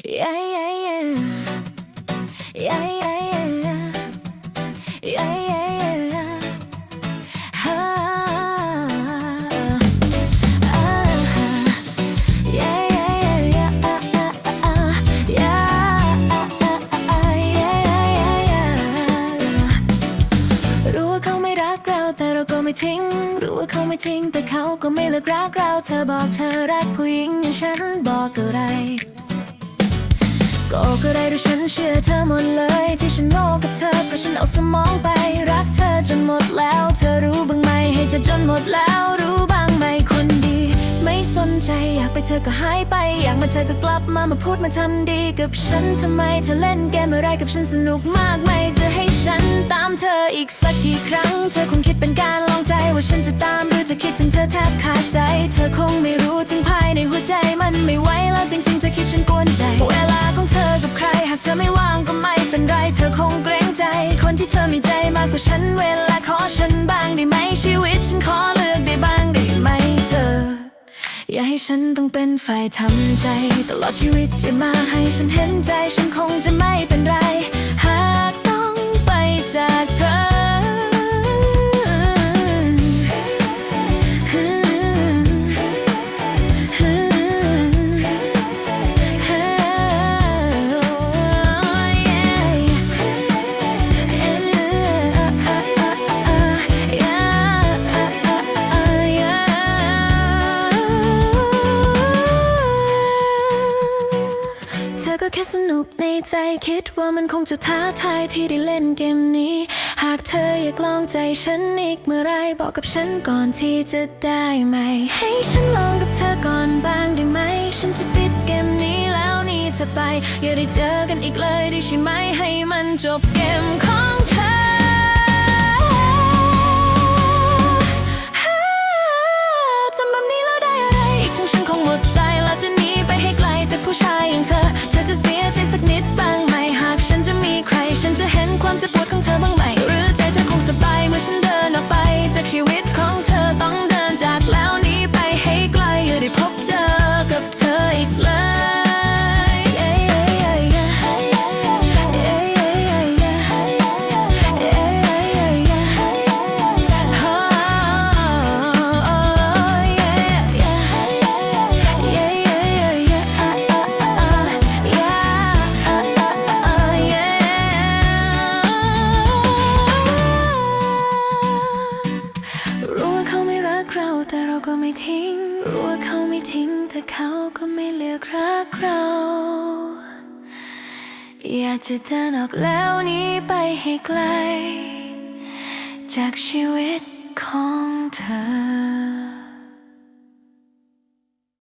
Yeah, yeah, yeah. Yeah, yeah, yeah. Yeah, yeah, yeah. Ah, ah. Yeah, yeah, yeah, yeah. Ah, ah, ah. Yeah, ah, ah, ah. Yeah, yeah, yeah, yeah. รู้ว่าเขาไม่รักเราแต่เราก็ไม่ทิ้ง รู้ว่าเขาไม่ทิ้งแต่เขาก็ไม่เลิกรักเรา เธอบอกเธอรักผู้หญิงอย่างฉันบอกอะไร ก็ก็ได้ดูฉันเชื่อเธอหมดเลย ที่ฉันโง่กับเธอเพราะฉันเอาสมองไป รักเธอจนหมดแล้ว เธอรู้บ้างไหมให้เธอจนหมดแล้วรู้บ้างไหมคนดี ไม่สนใจอยากไปเธอก็หายไป อยากมาเธอก็กลับมามาพูดมาทำดีกับฉันทำไมเธอเล่นเกมอะไรกับฉันสนุกมากไหมจะให้ฉันตามเธออีกสักกี่ครั้ง เธอคงคิดเป็นการลองใจว่าฉันจะตามหรือจะคิดถึงเธอแทบขาดใจ เธอคงไม่รู้ถึงภายในหัวใจมันไม่ไหวแล้วจริงๆเธอคิดฉันกวนใจ กับฉันเวลาขอฉันบ้างได้ไหมชีวิตฉันขอเลือกได้บ้างได้ไหมเธอ อย่าให้ฉันต้องเป็นฝ่ายทำใจ ตลอดชีวิตจะมาให้ฉันเห็นใจฉันคงจะไม่เป็นไร แค่สนุกในใจคิดว่ามันคงจะท้าทายที่ได้เล่นเกมนี้ หากเธออยากลองใจฉันอีกเมื่อไรบอกกับฉันก่อนที่จะได้ไหม ให้ฉันลองกับเธอก่อนบ้างได้ไหม ฉันจะปิดเกมนี้แล้วนี่เธอไป อย่าได้เจอกันอีกเลยได้ใช่ไหมให้มันจบเกมของ ความเจ็บปวดของเธอ แต่เราก็ไม่ทิ้ง รู้ว่าเขาไม่ทิ้ง แต่เขาก็ไม่เลือกรักเรา อยากจะเดินออกแล้วหนี้ไปให้ไกล จากชีวิตของเธอ